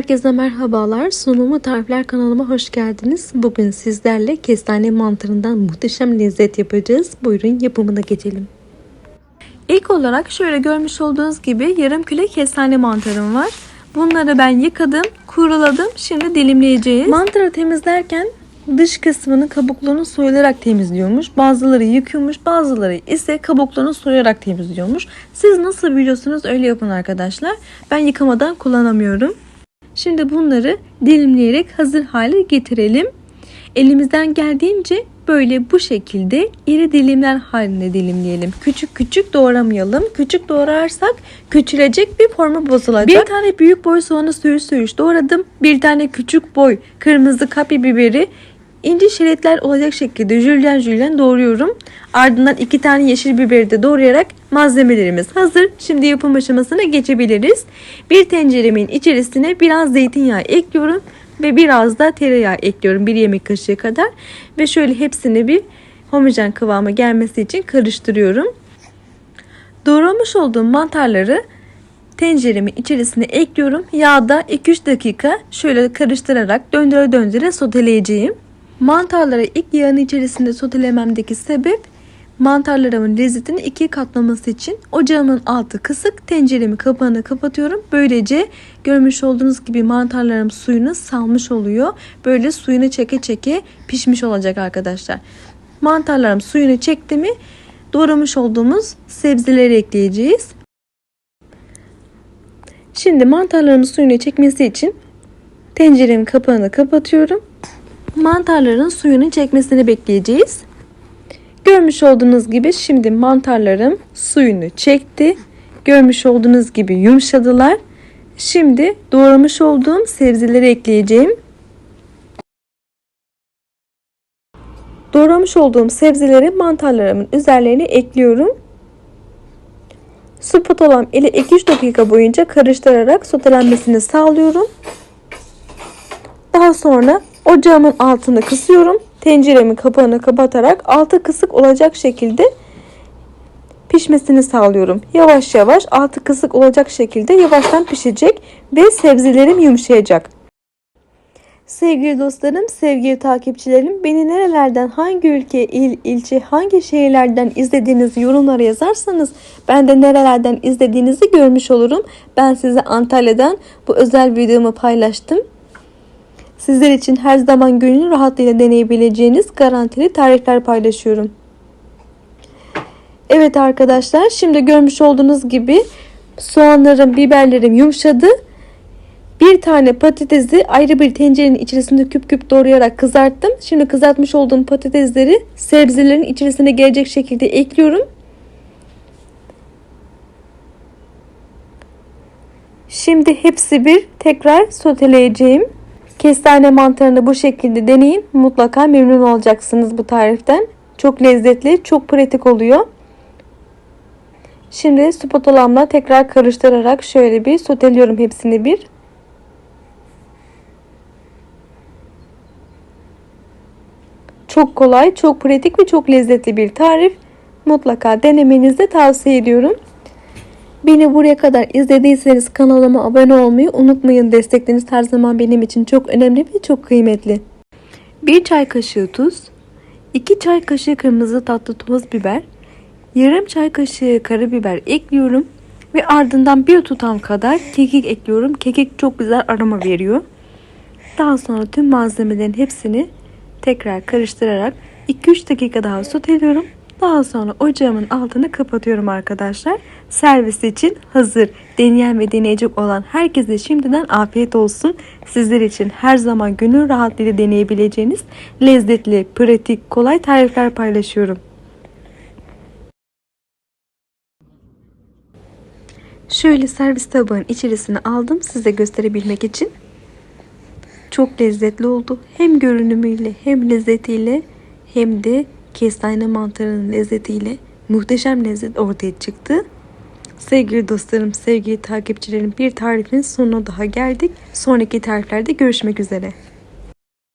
Herkese merhabalar. Sunumu Tarifler kanalıma hoş geldiniz. Bugün sizlerle kestane mantarından muhteşem lezzet yapacağız. Buyurun yapımına geçelim. İlk olarak şöyle görmüş olduğunuz gibi yarım kilo kestane mantarım var. Bunları ben yıkadım, kuruladım. Şimdi dilimleyeceğiz. Mantarı temizlerken dış kısmını kabuklarını soyularak temizliyormuş. Bazıları yıkıyormuş, bazıları ise kabuklarını soyarak temizliyormuş. Siz nasıl biliyorsunuz öyle yapın arkadaşlar. Ben yıkamadan kullanamıyorum. Şimdi bunları dilimleyerek hazır hale getirelim. Elimizden geldiğince böyle bu şekilde iri dilimler halinde dilimleyelim. Küçük küçük doğramayalım. Küçük doğrarsak küçülecek bir formu bozulacak. Bir tane büyük boy soğanı söğüş söğüş doğradım. Bir tane küçük boy kırmızı kapya biberi ince şeritler olacak şekilde jülyen jülyen doğruyorum. Ardından iki tane yeşil biberi de doğrayarak malzemelerimiz hazır. Şimdi yapım aşamasına geçebiliriz. Bir tenceremin içerisine biraz zeytinyağı ekliyorum ve biraz da tereyağı ekliyorum. Bir yemek kaşığı kadar ve şöyle hepsini bir homojen kıvama gelmesi için karıştırıyorum. Doğramış olduğum mantarları tenceremin içerisine ekliyorum. Yağda 2-3 dakika şöyle karıştırarak döndüre döndüre soteleyeceğim. Mantarları ilk yağın içerisinde sotelememdeki sebep mantarlarımın lezzetini ikiye katlaması için ocağımın altı kısık tenceremi kapağını kapatıyorum. Böylece görmüş olduğunuz gibi mantarlarım suyunu salmış oluyor. Böyle suyunu çeke çeke pişmiş olacak arkadaşlar. Mantarlarım suyunu çekti mi doğramış olduğumuz sebzeleri ekleyeceğiz. Şimdi mantarların suyunu çekmesi için tenceremin kapağını kapatıyorum. Mantarların suyunu çekmesini bekleyeceğiz. Görmüş olduğunuz gibi şimdi mantarlarım suyunu çekti. Görmüş olduğunuz gibi yumuşadılar. Şimdi doğramış olduğum sebzeleri ekleyeceğim. Doğramış olduğum sebzeleri mantarlarımın üzerlerine ekliyorum. Spatulam ile 2-3 dakika boyunca karıştırarak sotelenmesini sağlıyorum. Daha sonra ocağımın altını kısıyorum. Tenceremin kapağını kapatarak altı kısık olacak şekilde pişmesini sağlıyorum. Yavaş yavaş altı kısık olacak şekilde yavaştan pişecek ve sebzelerim yumuşayacak. Sevgili dostlarım, sevgili takipçilerim, beni nerelerden, hangi ülke, il, ilçe, hangi şehirlerden izlediğinizi yorumlara yazarsanız ben de nerelerden izlediğinizi görmüş olurum. Ben size Antalya'dan bu özel videomu paylaştım. Sizler için her zaman gönül rahatlığıyla deneyebileceğiniz garantili tarifler paylaşıyorum. Evet arkadaşlar şimdi görmüş olduğunuz gibi soğanlarım, biberlerim yumuşadı. Bir tane patatesi ayrı bir tencerenin içerisinde küp küp doğrayarak kızarttım. Şimdi kızartmış olduğum patatesleri sebzelerin içerisine gelecek şekilde ekliyorum. Şimdi hepsi bir tekrar soteleyeceğim. Kestane mantarını bu şekilde deneyin. Mutlaka memnun olacaksınız bu tariften. Çok lezzetli, çok pratik oluyor. Şimdi spatulamla tekrar karıştırarak şöyle bir soteliyorum hepsini bir. Çok kolay, çok pratik ve çok lezzetli bir tarif. Mutlaka denemenizi tavsiye ediyorum. Beni buraya kadar izlediyseniz kanalıma abone olmayı unutmayın. Destekleriniz her zaman benim için çok önemli ve çok kıymetli. 1 çay kaşığı tuz, 2 çay kaşığı kırmızı tatlı toz biber, yarım çay kaşığı karabiber ekliyorum ve ardından bir tutam kadar kekik ekliyorum. Kekik çok güzel aroma veriyor. Daha sonra tüm malzemelerin hepsini tekrar karıştırarak 2-3 dakika daha soteliyorum. Daha sonra ocağımın altını kapatıyorum arkadaşlar. Servis için hazır. Deneyen ve deneyecek olan herkese şimdiden afiyet olsun. Sizler için her zaman gönül rahatlığıyla deneyebileceğiniz lezzetli, pratik, kolay tarifler paylaşıyorum. Şöyle servis tabağın içerisine aldım size gösterebilmek için. Çok lezzetli oldu. Hem görünümüyle hem lezzetiyle hem de kestane mantarının lezzetiyle muhteşem lezzet ortaya çıktı. Sevgili dostlarım, sevgili takipçilerim bir tarifin sonuna daha geldik. Sonraki tariflerde görüşmek üzere.